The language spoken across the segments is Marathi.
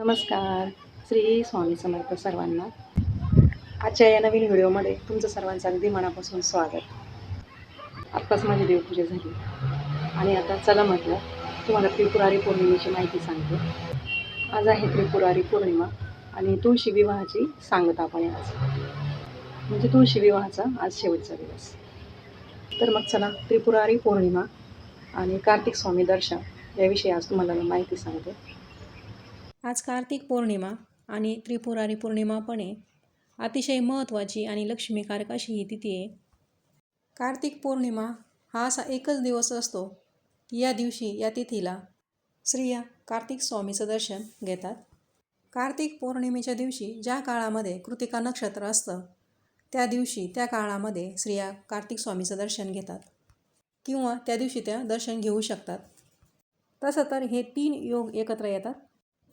नमस्कार. श्री स्वामी समर्थ सर्वांना. आजच्या या नवीन व्हिडिओमध्ये तुमचं सर्वांचं अगदी मनापासून स्वागत. आत्ताच माझी देवपूजा झाली. आणि आता चला म्हटलं तुम्हाला त्रिपुरारी पौर्णिमेची माहिती सांगते. आज आहे त्रिपुरारी पौर्णिमा आणि तुळशी विवाहाची सांगत आपण आज. म्हणजे तुळशी विवाहाचा आज शेवटचा दिवस. तर मग चला त्रिपुरारी पौर्णिमा आणि कार्तिक स्वामी दर्शन याविषयी आज तुम्हाला मी माहिती सांगते. आज कार्तिक पौर्णिमा आणि त्रिपुरारी पौर्णिमा पण आहे अतिशय महत्त्वाची आणि लक्ष्मीकारक अशी ही तिथी आहे. कार्तिक पौर्णिमा हा असा एकच दिवस असतो. या दिवशी या तिथीला स्त्रिया कार्तिक स्वामीचं दर्शन घेतात. कार्तिक पौर्णिमेच्या दिवशी ज्या काळामध्ये कृतिका नक्षत्र असतं त्या दिवशी त्या काळामध्ये स्त्रिया कार्तिक स्वामीचं दर्शन घेतात किंवा त्या दिवशी त्या दर्शन घेऊ शकतात. तसं तर हे तीन योग एकत्र येतात.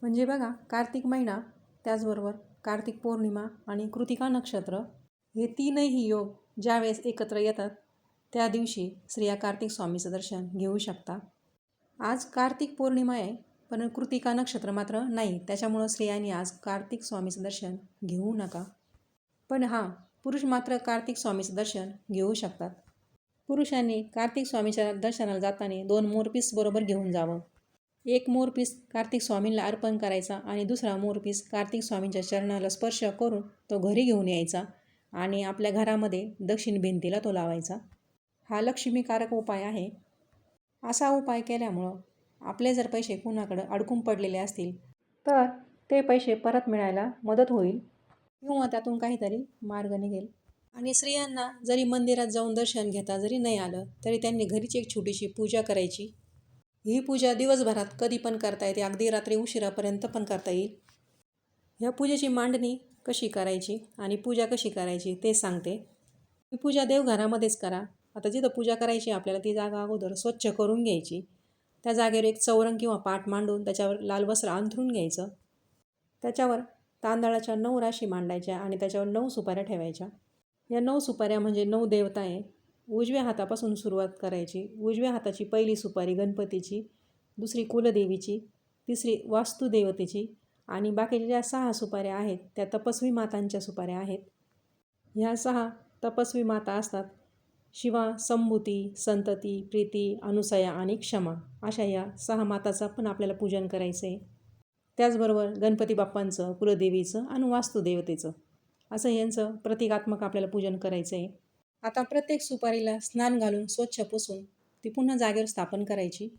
म्हणजे बघा कार्तिक महिना त्याचबरोबर कार्तिक पौर्णिमा आणि कृतिका नक्षत्र हे तीनही योग ज्यावेळेस एकत्र येतात त्या दिवशी स्त्रिया कार्तिक स्वामीचं दर्शन घेऊ शकता. आज कार्तिक पौर्णिमा आहे पण कृतिका नक्षत्र मात्र नाही. त्याच्यामुळं स्त्रियांनी आज कार्तिक स्वामीचं दर्शन घेऊ नका. पण हां पुरुष मात्र कार्तिक स्वामीचं दर्शन घेऊ शकतात. पुरुषांनी कार्तिक स्वामीच्या दर्शनाला जाताना दोन मोरपीस बरोबर घेऊन जावं. एक मोरपीस कार्तिक स्वामींना अर्पण करायचा आणि दुसरा मोरपीस कार्तिक स्वामींच्या चरणाला स्पर्श करून तो घरी घेऊन यायचा आणि आपल्या घरामध्ये दक्षिण भिंतीला तो लावायचा. हा लक्ष्मीकारक उपाय आहे. असा उपाय केल्यामुळं आपले जर पैसे कुणाकडं अडकून पडलेले असतील तर ते पैसे परत मिळायला मदत होईल. किंवा त्यातून काहीतरी मार्ग निघेल. आणि स्त्रियांना जरी मंदिरात जाऊन दर्शन घेता जरी नाही आलं तरी त्यांनी घरीच एक छोटीशी पूजा करायची. ही पूजा दिवसभरात कधी पण करता येते. अगदी रात्री उशिरापर्यंत पण करता येईल. ह्या पूजेची मांडणी कशी करायची आणि पूजा कशी करायची ते सांगते. ही पूजा देवघरामध्येच करा. आता जिथं पूजा करायची आपल्याला ती जागा अगोदर स्वच्छ करून घ्यायची. त्या जागेवर एक चौरंग किंवा पाट मांडून त्याच्यावर लाल वस्त्र अंथरून घ्यायचं. त्याच्यावर तांदळाच्या नऊ राशी मांडायच्या आणि त्याच्यावर नऊ सुपाऱ्या ठेवायच्या. या नऊ सुपाऱ्या म्हणजे नऊ देवता आहे. उजव्या हातापासून सुरुवात करायची. उजव्या हाताची पहिली सुपारी गणपतीची दुसरी कुलदेवीची तिसरी वास्तुदेवतेची आणि बाकीच्या ज्या सहा सुपाऱ्या आहेत त्या तपस्वी मातांच्या सुपाऱ्या आहेत. ह्या सहा तपस्वी माता असतात. शिवा संभूती संतती प्रीती अनुसया आणि क्षमा अशा या सहा माताचं पण आपल्याला पूजन करायचं आहे त्याचबरोबर गणपती बाप्पांचं कुलदेवीचं आणि वास्तुदेवतेचं असं यांचं प्रतिकात्मक आपल्याला पूजन करायचं आहे आता प्रत्येक सुपारीला स्नान घालून स्वच्छ पुसून ती पुन्हा जागेवर स्थापन करायची.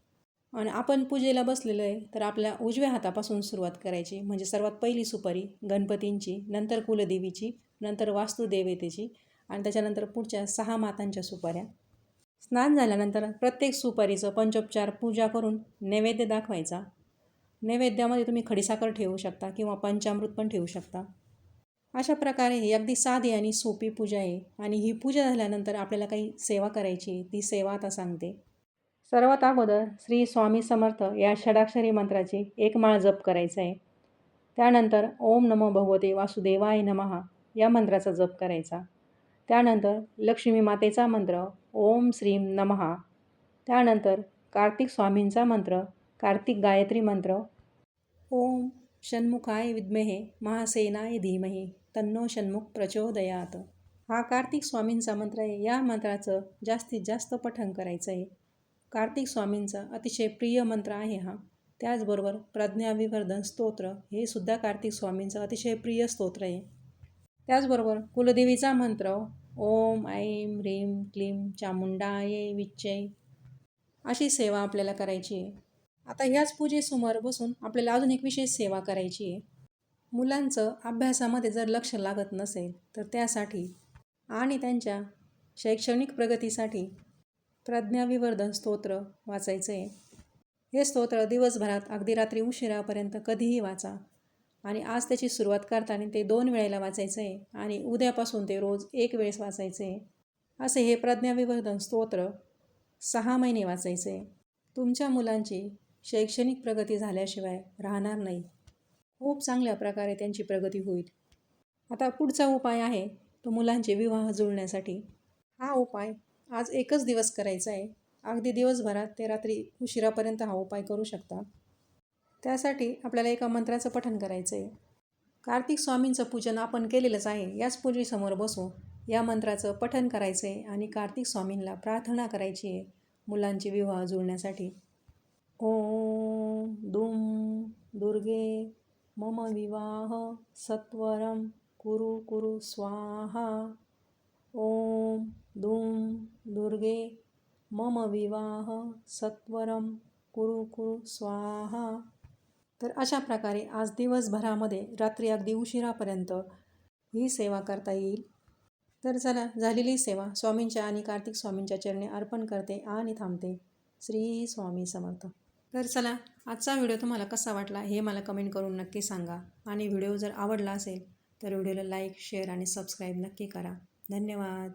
आणि आपण पूजेला बसलेलं आहे तर आपल्या उजव्या हातापासून सुरुवात करायची. म्हणजे सर्वात पहिली सुपारी गणपतींची नंतर कुलदेवीची नंतर वास्तुदेवतेची आणि त्याच्यानंतर पुढच्या सहा मातांच्या सुपाऱ्या. स्नान झाल्यानंतर प्रत्येक सुपारीचं पंचोपचार पूजा करून नैवेद्य दाखवायचा. नैवेद्यामध्ये तुम्ही खडीसाखर ठेवू शकता किंवा पंचामृत पण ठेवू शकता. अशा प्रकारे ही अगदी साधी आणि सोपी पूजा आहे. आणि ही पूजा झाल्यानंतर आपल्याला काही सेवा करायची आहे ती सेवा आता सांगते. सर्वात अगोदर श्री स्वामी समर्थ या षडाक्षरी मंत्राची एक माळ जप करायचा आहे. त्यानंतर ओम नमो भगवते वासुदेवाय नमहा या मंत्राचा जप करायचा. त्यानंतर लक्ष्मी मातेचा मंत्र ओम श्रीम नमहा त्यानंतर कार्तिक स्वामींचा मंत्र कार्तिक गायत्री मंत्र ओम षण्मुखाय विद्महे महासेनाय धीमहे तन्नो षण्मुख प्रचोदयात. हा कार्तिक स्वामींचा मंत्र आहे. या मंत्राचं जास्तीत जास्त पठण करायचं आहे. कार्तिक स्वामींचा अतिशय प्रिय मंत्र आहे हा. त्याचबरोबर प्रज्ञाविवर्धन स्तोत्र हे सुद्धा कार्तिक स्वामींचं अतिशय प्रिय स्तोत्र आहे. त्याचबरोबर कुलदेवीचा मंत्र ओम ऐं ह्रीं क्लीं चामुंडाय विच्चय अशी सेवा आपल्याला करायची आहे. आता ह्याच पूजेसमोर बसून आपल्याला अजून एक विशेष सेवा करायची आहे. मुलांचं अभ्यासामध्ये जर लक्ष लागत नसेल तर त्यासाठी आणि त्यांच्या शैक्षणिक प्रगतीसाठी प्रज्ञाविवर्धन स्तोत्र वाचायचं आहे. हे स्तोत्र दिवसभरात अगदी रात्री उशिरापर्यंत कधीही वाचा आणि आज त्याची सुरुवात करताना ते दोन वेळेला वाचायचं आहे आणि उद्यापासून ते रोज एक वेळेस वाचायचं आहे. असे हे प्रज्ञाविवर्धन स्तोत्र सहा महिने वाचायचे आहे. तुमच्या मुलांची शैक्षणिक प्रगती झाल्याशिवाय राहणार नाही. खूप चांगल्या प्रकारे त्यांची प्रगती होईल. आता पुढचा उपाय आहे तो मुलांचे विवाह जुळण्यासाठी. हा उपाय आज एकच दिवस करायचा आहे. अगदी दिवसभरात ते रात्री उशिरापर्यंत हा उपाय करू शकता त्यासाठी आपल्याला एका मंत्राचं पठण करायचं आहे कार्तिक स्वामींचं पूजन आपण केलेलंच आहे. याच पूजेसमोर बसू या मंत्राचं पठण करायचं आहे आणि कार्तिक स्वामींना प्रार्थना करायची आहे मुलांचे विवाह जुळण्यासाठी. ओम दुम दुर्गे मम विवाह सत्वरं कुरु कुरु स्वाहा। ओम दुम दुर्गे मम विवाह सत्वरम कुरु कुरु स्वाहा। तर अशा प्रकारे आज दिवसभरामध्ये रात्री अगदी उशिरापर्यंत ही सेवा करता येईल. तर चला झालेली सेवा स्वामींच्या आणि कार्तिक स्वामींच्या चरणी अर्पण करते आणि थांबते. श्री स्वामी समर्थ. तर चला आजचा व्हिडिओ तुम्हाला कसा वाटला हे मला कमेंट करून नक्की सांगा. आणि व्हिडिओ जर आवडला असेल तर व्हिडिओला लाईक शेअर आणि सबस्क्राईब नक्की करा. धन्यवाद.